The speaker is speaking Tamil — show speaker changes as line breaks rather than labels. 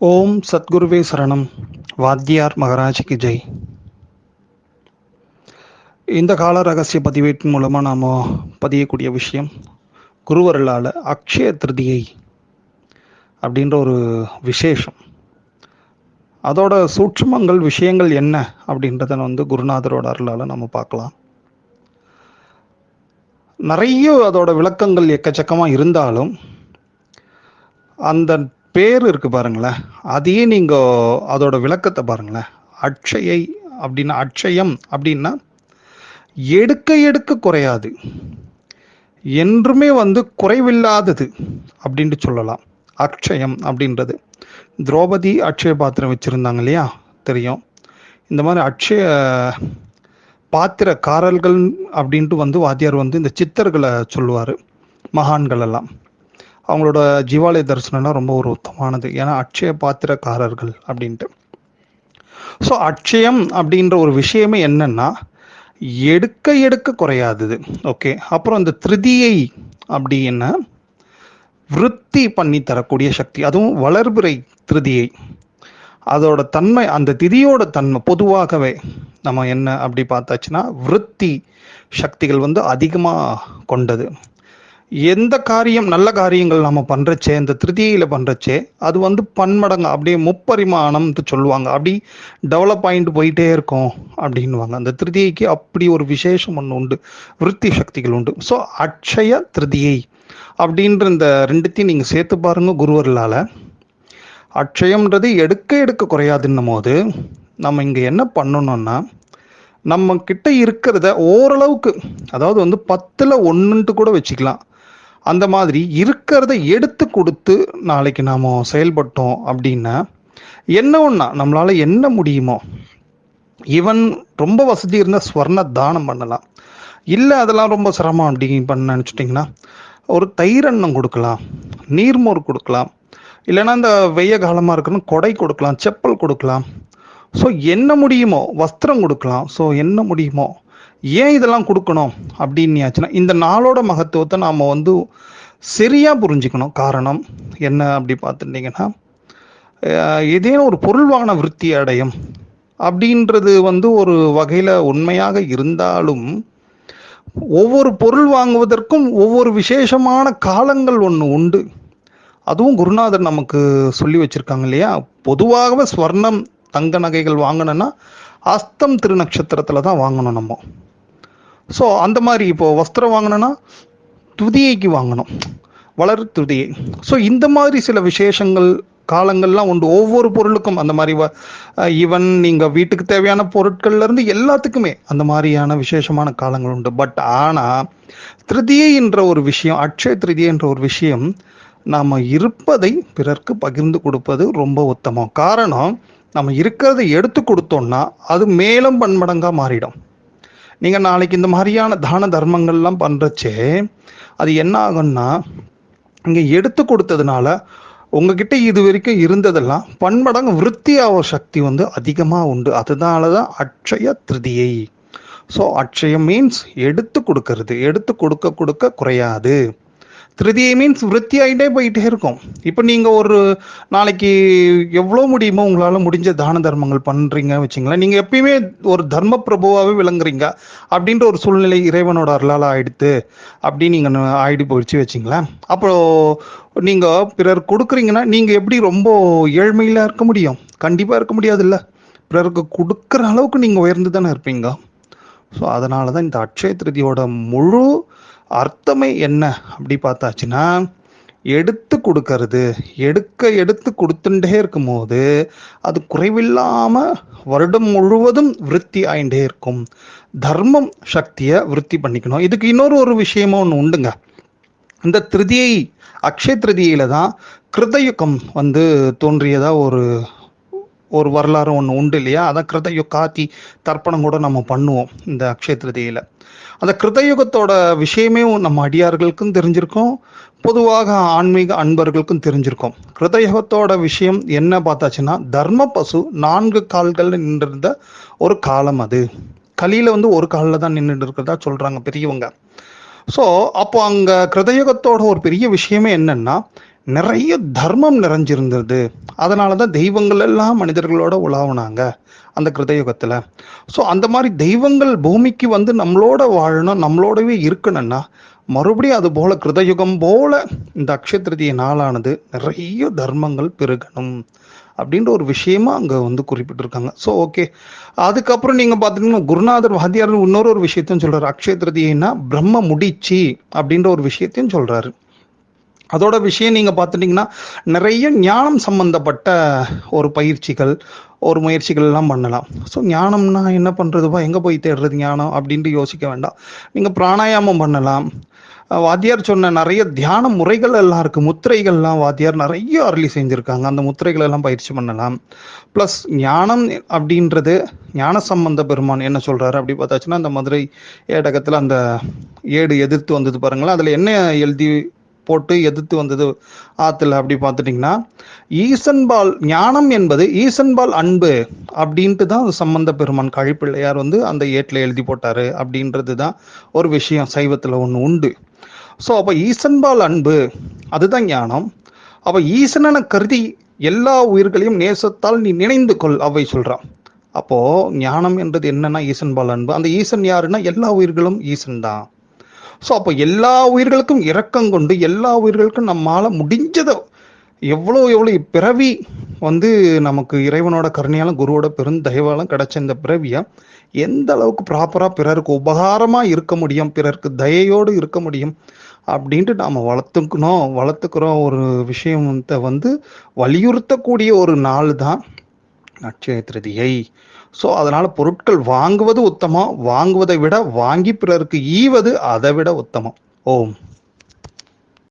ஓம் சத்குருவே சரணம். வாத்தியார் மகராஜிக்கு ஜெய். இந்த கால ரகசிய பதிவேட்டின் மூலமாக நாம் பதியக்கூடிய விஷயம் குருவர்களால் அக்ஷய திருதியை அப்படின்ற ஒரு விசேஷம். அதோட சூட்சுமங்கள் விஷயங்கள் என்ன அப்படின்றத வந்து குருநாதரோட அருளால் நம்ம பார்க்கலாம். நிறைய அதோட விளக்கங்கள் எக்கச்சக்கமாக இருந்தாலும் அந்த பேர் இருக்கு பாருங்களேன். அதையே நீங்கள் அதோட விளக்கத்தை பாருங்களேன். அட்சயை அப்படின்னா அட்சயம் அப்படின்னா எடுக்க எடுக்க குறையாது. என்றுமே வந்து குறைவில்லாதது அப்படின்ட்டு சொல்லலாம். அக்ஷயம் அப்படின்றது. திரௌபதி அட்சய பாத்திரம் வச்சுருந்தாங்க இல்லையா? தெரியும். இந்த மாதிரி அக்ஷய பாத்திரக்காரர்கள் அப்படின்ட்டு வந்து வாத்தியார் வந்து இந்த சித்தர்களை சொல்லுவார். மகான்கள் எல்லாம். அவங்களோட ஜீவாலய தரிசனம்லாம் ரொம்ப ஒரு உத்தமானது ஏன்னா அட்சய பாத்திரக்காரர்கள் அப்படின்ட்டு. ஸோ அட்சயம் அப்படின்ற ஒரு விஷயமே என்னன்னா எடுக்க எடுக்க குறையாதது. ஓகே அப்புறம் இந்த திருதியை அப்படின்னா விருத்தி பண்ணி தரக்கூடிய சக்தி. அதுவும் வளர்பிறை திருதியை. அதோட தன்மை அந்த திதியோட தன்மை பொதுவாகவே நம்ம என்ன அப்படி பார்த்தாச்சுன்னா விருத்தி சக்திகள் வந்து அதிகமாக கொண்டது. எந்த காரியம் நல்ல காரியங்கள் நம்ம பண்ணுறச்சே இந்த திருதியில் பண்ணுறச்சே அது வந்து பன்மடங்கு அப்படியே முப்பரிமாணம்னு சொல்லுவாங்க. அப்படி டெவலப் ஆகிட்டு போயிட்டே இருக்கும் அப்படின்வாங்க அந்த திருதியைக்கு அப்படி ஒரு விசேஷம் ஒன்று உண்டு. விருத்தி சக்திகள் உண்டு. ஸோ அட்சய திருதியை அப்படின்ற இந்த ரெண்டுத்தையும் நீங்கள் சேர்த்து பாருங்கள் குருவர்களால். அட்சயம்ன்றது எடுக்க எடுக்க குறையாதுன்னும் போது நம்ம இங்கே என்ன பண்ணணும்னா நம்ம கிட்ட இருக்கிறத ஓரளவுக்கு அதாவது வந்து பத்தில் ஒன்றுன்ட்டு கூட வச்சுக்கலாம். அந்த மாதிரி இருக்கிறத எடுத்து கொடுத்து நாளைக்கு நாம் செயல்பட்டோம் அப்படின்னா என்ன ஒன்றா நம்மளால் என்ன முடியுமோ? ஈவன் ரொம்ப வசதி இருந்தால் ஸ்வர்ண தானம் பண்ணலாம். இல்லை அதெல்லாம் ரொம்ப சிரமம் அப்படி பண்ண நினச்சிட்டிங்கன்னா ஒரு தயிரண்ணம் கொடுக்கலாம் நீர்மோர் கொடுக்கலாம் இல்லைன்னா இந்த வெய்ய காலமாக இருக்கணும் கொடை கொடுக்கலாம் செப்பல் கொடுக்கலாம். ஸோ என்ன முடியுமோ? வஸ்திரம் கொடுக்கலாம். ஸோ என்ன முடியுமோ? ஏன் இதெல்லாம் கொடுக்கணும் அப்படின்னாச்சுன்னா இந்த நாளோட மகத்துவத்தை நாம் வந்து சரியாக புரிஞ்சுக்கணும். காரணம் என்ன அப்படி பார்த்துட்டிங்கன்னா ஏதேனும் ஒரு பொருள் வாங்கின விருத்தி அடையும் அப்படின்றது வந்து ஒரு வகையில் உண்மையாக இருந்தாலும் ஒவ்வொரு பொருள் வாங்குவதற்கும் ஒவ்வொரு விசேஷமான காலங்கள் ஒன்று உண்டு. அதுவும் குருநாதர் நமக்கு சொல்லி வச்சுருக்காங்க இல்லையா? பொதுவாகவே ஸ்வர்ணம் தங்க நகைகள் வாங்கணும்னா அஸ்தம் திருநக்ஷத்திரத்தில் தான் வாங்கணும் நம்ம. ஸோ அந்த மாதிரி இப்போது வஸ்திரம் வாங்கினோன்னா துதியைக்கு வாங்கணும். வளர் துதியை ஸோ இந்த மாதிரி சில விசேஷங்கள் காலங்கள்லாம் உண்டு. ஒவ்வொரு பொருளுக்கும் அந்த மாதிரி ஈவன் நீங்கள் வீட்டுக்கு தேவையான பொருட்கள்லேருந்து எல்லாத்துக்குமே அந்த மாதிரியான விசேஷமான காலங்கள் உண்டு. பட் ஆனால் திருதியை என்ற ஒரு விஷயம் அக்ஷய திருதியை என்ற ஒரு விஷயம் நாம் இருப்பதை பிறர்க்கு பகிர்ந்து கொடுப்பது ரொம்ப உத்தமம். காரணம் நம்ம இருக்கிறத எடுத்து கொடுத்தோம்னா அது மேலும் பன்மடங்காக மாறிடும். நீங்கள் நாளைக்கு இந்த மாதிரியான தான தர்மங்கள்லாம் பண்ணுறச்சே அது என்ன ஆகும்னா இங்கே எடுத்து கொடுத்ததுனால உங்ககிட்ட இது வரைக்கும் இருந்ததெல்லாம் பன்மடங்கு விருத்தியாக சக்தி வந்து அதிகமாக உண்டு. அதனால தான் அட்சய திருதியை. ஸோ அட்சயம் மீன்ஸ் எடுத்து கொடுக்கறது. எடுத்து கொடுக்க கொடுக்க குறையாது. திருதியை மீன்ஸ் விருத்தி ஆகிட்டே போயிட்டே இருக்கும். இப்போ நீங்கள் ஒரு நாளைக்கு எவ்வளோ முடியுமோ உங்களால் முடிஞ்ச தான தர்மங்கள் பண்ணுறீங்க வச்சிங்களேன். நீங்கள் எப்பயுமே ஒரு தர்ம பிரபுவாகவே விளங்குறீங்க. அப்படின்ற ஒரு சூழ்நிலை இறைவனோட அருளால் ஆயிடுத்து அப்படின்னு நீங்கள் ஆயிடு போயிடுச்சு வச்சிங்களேன். அப்போ நீங்கள் பிறர் கொடுக்குறீங்கன்னா நீங்கள் எப்படி ரொம்ப ஏழ்மையில் இருக்க முடியும்? கண்டிப்பாக இருக்க முடியாதுல்ல. பிறருக்கு கொடுக்குற அளவுக்கு நீங்கள் உயர்ந்து தானே இருப்பீங்க. ஸோ அதனால தான் இந்த அக்ஷய திருதியோட முழு அர்த்தமே என்ன அப்படி பார்த்தாச்சுன்னா எடுத்து கொடுக்கறது எடுக்க எடுத்து கொடுத்துட்டே இருக்கும்போது அது குறைவில்லாமல் வருடம் முழுவதும் விருத்தி ஆயிட்டே இருக்கும். தர்மம் சக்தியை விருத்தி பண்ணிக்கணும். இதுக்கு இன்னொரு ஒரு விஷயமும் ஒன்று உண்டுங்க. இந்த திருதியை அக்ஷய திருதியில தான் கிருதயுகம் வந்து தோன்றியதா ஒரு ஒரு வரலாறு ஒன்று உண்டு இல்லையா? அதான் கிருதயுகாத்தி தர்ப்பணம் கூட நம்ம பண்ணுவோம் இந்த அக்ஷய அந்த கிருதயுகத்தோட விஷயமே நம்ம அடியார்களுக்கும் தெரிஞ்சிருக்கும் பொதுவாக ஆன்மீக அன்பர்களுக்கும் தெரிஞ்சிருக்கும். கிருதயுகத்தோட விஷயம் என்ன பார்த்தாச்சுன்னா தர்ம பசு நான்கு கால்கள் நின்றிருந்த ஒரு காலம் அது. கலியில் வந்து ஒரு காலில் தான் நின்றுட்டு இருக்கிறதா சொல்கிறாங்க பெரியவங்க. ஸோ அப்போ அங்கே கிருதயுகத்தோட ஒரு பெரிய விஷயமே என்னன்னா நிறைய தர்மம் நிறைஞ்சிருந்தது. அதனால தான் தெய்வங்கள் எல்லாம் மனிதர்களோட உலாவுனாங்க அந்த கிருதயுகத்தில். ஸோ அந்த மாதிரி தெய்வங்கள் பூமிக்கு வந்து நம்மளோட வாழணும் நம்மளோடவே இருக்கணும்னா மறுபடியும் அது போல கிருதயுகம் போல இந்த அக்ஷய திருதிய நாளானது நிறைய தர்மங்கள் பெருகணும் அப்படின்ற ஒரு விஷயமா அங்கே வந்து குறிப்பிட்டிருக்காங்க. ஸோ ஓகே அதுக்கப்புறம் நீங்கள் பார்த்தீங்கன்னா குருநாதர் வாத்தியார் இன்னொரு ஒரு விஷயத்தையும் சொல்கிறார் அக்ஷய திருதியைனா பிரம்ம முடிச்சு அப்படின்ற ஒரு விஷயத்தையும் சொல்கிறாரு அதோட விஷயம் நீங்கள் பார்த்துட்டிங்கன்னா நிறைய ஞானம் சம்பந்தப்பட்ட ஒரு பயிற்சிகள் ஒரு முயற்சிகள் எல்லாம் பண்ணலாம். ஸோ ஞானம்னா என்ன பண்ணுறதுப்பா எங்கே போய் தேடுறது ஞானம் அப்படின்ட்டு யோசிக்க வேண்டாம். நீங்கள் பிராணாயாமம் பண்ணலாம். வாத்தியார் சொன்ன நிறைய தியான முறைகள் எல்லாம் இருக்குது முத்திரைகள்லாம் வாத்தியார் நிறைய அருளி செஞ்சுருக்காங்க. அந்த முத்திரைகள் எல்லாம் பயிற்சி பண்ணலாம். ப்ளஸ் ஞானம் அப்படின்றது ஞான சம்பந்த பெருமான் என்ன சொல்கிறாரு அப்படி பார்த்தாச்சுன்னா அந்த மதுரை ஏடகத்தில் அந்த ஏடு எதிர்த்து வந்தது பாருங்களேன். அதில் என்ன எழுதி போட்டு எதிர்த்து வந்தது ஆத்துல அப்படி பார்த்துட்டிங்கன்னா ஈசன்பால் ஞானம் என்பது ஈசன்பால் அன்பு அப்படின்ட்டு தான் சம்பந்த பெருமான் கழிப்பிள்ளையார் வந்து அந்த ஏட்டில் எழுதி போட்டாரு அப்படின்றது தான் ஒரு விஷயம் சைவத்தில் ஒன்று உண்டு. ஸோ அப்போ ஈசன்பால் அன்பு அதுதான் ஞானம். அப்போ ஈசனனை கருதி எல்லா உயிர்களையும் நேசத்தால் நீ நினைந்து கொள் அவை சொல்கிறான் அப்போது ஞானம் என்றது என்னன்னா ஈசன்பால் அன்பு. அந்த ஈசன் யாருன்னா எல்லா உயிர்களும் ஈசன் தான் ஸோ அப்போ எல்லா உயிர்களுக்கும் இரக்கம் கொண்டு எல்லா உயிர்களுக்கும் நம்மால் முடிஞ்சதை எவ்வளோ எவ்வளோ பிறவி வந்து நமக்கு இறைவனோட கருணையாலும் குருவோட பெருந்தயவாலும் கிடைச்ச இந்த பிறவியை எந்த அளவுக்கு ப்ராப்பராக பிறருக்கு உபகாரமாக இருக்க முடியும் பிறருக்கு தயையோடு இருக்க முடியும் அப்படின்ட்டு நாம் வளர்த்துக்கணும் வளர்த்துக்கிறோம் ஒரு விஷயத்தை வந்து வலியுறுத்தக்கூடிய ஒரு நாள் தான் நட்சத்திரதியை. ஸோ அதனால் பொருட்கள் வாங்குவது உத்தமம் வாங்குவதை விட வாங்கி பிறருக்கு ஈவது அதை விட உத்தமம். ஓம்.